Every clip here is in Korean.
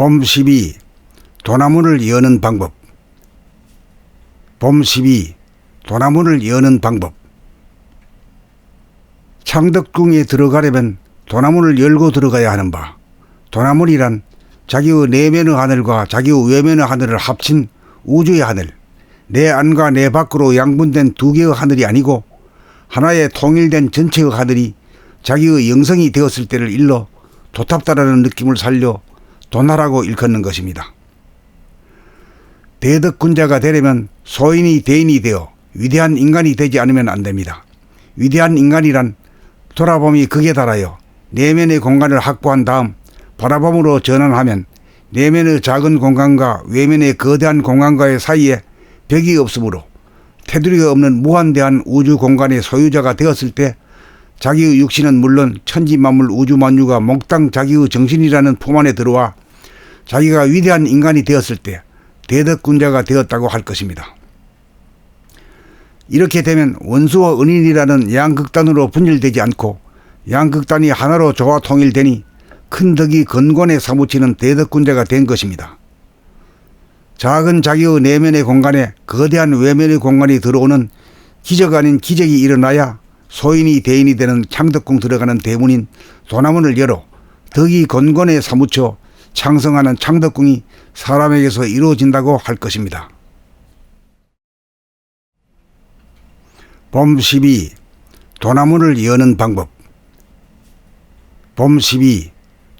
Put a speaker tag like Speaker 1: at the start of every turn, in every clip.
Speaker 1: 봄 12. 도나문을 여는 방법. 봄 12. 도나문을 여는 방법. 창덕궁에 들어가려면 도나문을 열고 들어가야 하는 바. 도나문이란 자기의 내면의 하늘과 자기의 외면의 하늘을 합친 우주의 하늘. 내 안과 내 밖으로 양분된 두 개의 하늘이 아니고 하나의 통일된 전체의 하늘이 자기의 영성이 되었을 때를 일러 도탑다라는 느낌을 살려 도나라고 일컫는 것입니다. 대덕군자가 되려면 소인이 대인이 되어 위대한 인간이 되지 않으면 안 됩니다. 위대한 인간이란 돌아봄이 극에 달하여 내면의 공간을 확보한 다음 바라봄으로 전환하면 내면의 작은 공간과 외면의 거대한 공간과의 사이에 벽이 없으므로 테두리가 없는 무한대한 우주 공간의 소유자가 되었을 때 자기의 육신은 물론 천지만물 우주만유가 몽땅 자기의 정신이라는 품 안에 들어와 자기가 위대한 인간이 되었을 때 대덕군자가 되었다고 할 것입니다. 이렇게 되면 원수와 은인이라는 양극단으로 분열되지 않고 양극단이 하나로 조화 통일되니 큰 덕이 건곤에 사무치는 대덕군자가 된 것입니다. 작은 자기의 내면의 공간에 거대한 외면의 공간이 들어오는 기적 아닌 기적이 일어나야 소인이 대인이 되는 창덕궁 들어가는 대문인 도나문을 열어 덕이 건곤에 사무쳐 창성하는 창덕궁이 사람에게서 이루어진다고 할 것입니다. 봄 12. 도나문을 여는 방법. 봄 12.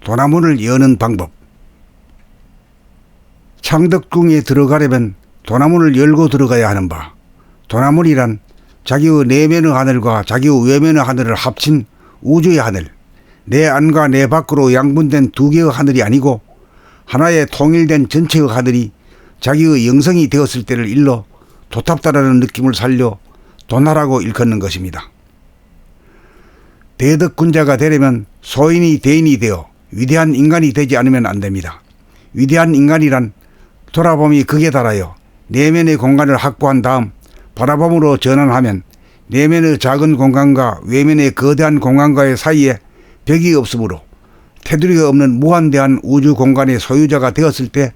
Speaker 1: 도나문을 여는 방법. 창덕궁에 들어가려면 도나문을 열고 들어가야 하는 바. 도나문이란 자기의 내면의 하늘과 자기의 외면의 하늘을 합친 우주의 하늘. 내 안과 내 밖으로 양분된 두 개의 하늘이 아니고 하나의 통일된 전체의 하늘이 자기의 영성이 되었을 때를 일러 도탑다라는 느낌을 살려 도나라고 일컫는 것입니다. 대덕군자가 되려면 소인이 대인이 되어 위대한 인간이 되지 않으면 안 됩니다. 위대한 인간이란 돌아봄이 극에 달하여 내면의 공간을 확보한 다음 바라봄으로 전환하면 내면의 작은 공간과 외면의 거대한 공간과의 사이에 벽이 없으므로 테두리가 없는 무한대한 우주 공간의 소유자가 되었을 때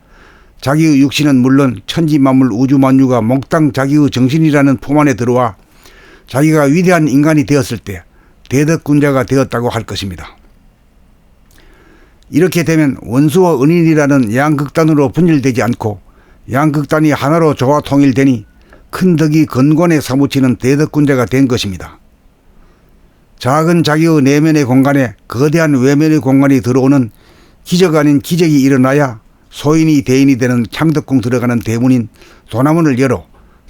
Speaker 1: 자기의 육신은 물론 천지 만물 우주 만유가 몽땅 자기의 정신이라는 품 안에 들어와 자기가 위대한 인간이 되었을 때 대덕군자가 되었다고 할 것입니다. 이렇게 되면 원수와 은인이라는 양극단으로 분열되지 않고 양극단이 하나로 조화 통일되니 큰 덕이 건곤에 사무치는 대덕군자가 된 것입니다. 작은 자기의 내면의 공간에 거대한 외면의 공간이 들어오는 기적 아닌 기적이 일어나야 소인이 대인이 되는 창덕궁 들어가는 대문인 도나문을 열어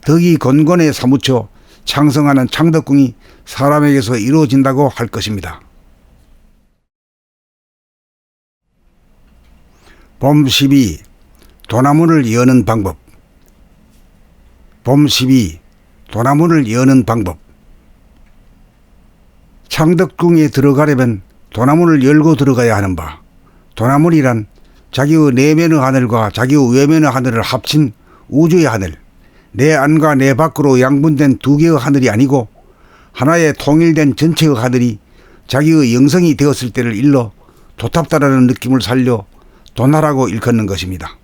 Speaker 1: 덕이 건곤에 사무쳐 창성하는 창덕궁이 사람에게서 이루어진다고 할 것입니다. 봄 12. 도나문을 여는 방법. 봄 12. 도나문을 여는 방법. 창덕궁에 들어가려면 도나문을 열고 들어가야 하는 바. 도나문이란 자기의 내면의 하늘과 자기의 외면의 하늘을 합친 우주의 하늘. 내 안과 내 밖으로 양분된 두 개의 하늘이 아니고 하나의 통일된 전체의 하늘이 자기의 영성이 되었을 때를 일러 도탑다라는 느낌을 살려 도나라고 일컫는 것입니다.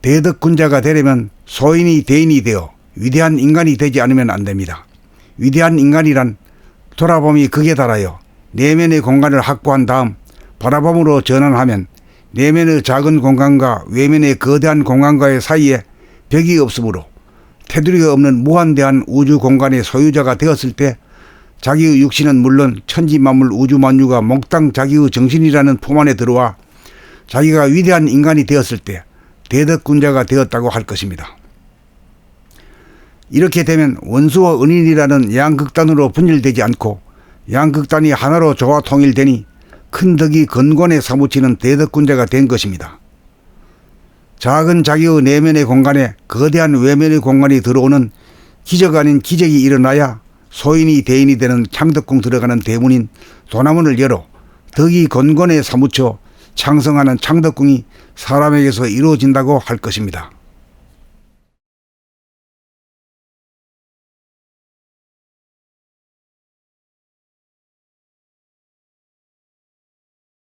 Speaker 1: 대덕군자가 되려면 소인이 대인이 되어 위대한 인간이 되지 않으면 안 됩니다. 위대한 인간이란 돌아봄이 극에 달하여 내면의 공간을 확보한 다음 바라봄으로 전환하면 내면의 작은 공간과 외면의 거대한 공간과의 사이에 벽이 없으므로 테두리가 없는 무한대한 우주 공간의 소유자가 되었을 때 자기의 육신은 물론 천지만물 우주만유가 몽땅 자기의 정신이라는 품 안에 들어와 자기가 위대한 인간이 되었을 때 대덕군자가 되었다고 할 것입니다. 이렇게 되면 원수와 은인이라는 양극단으로 분열되지 않고 양극단이 하나로 조화 통일되니 큰 덕이 건곤에 사무치는 대덕군자가 된 것입니다. 작은 자기의 내면의 공간에 거대한 외면의 공간이 들어오는 기적 아닌 기적이 일어나야 소인이 대인이 되는 창덕궁 들어가는 대문인 도나문을 열어 덕이 건곤에 사무쳐 창성하는 창덕궁이 사람에게서 이루어진다고 할 것입니다.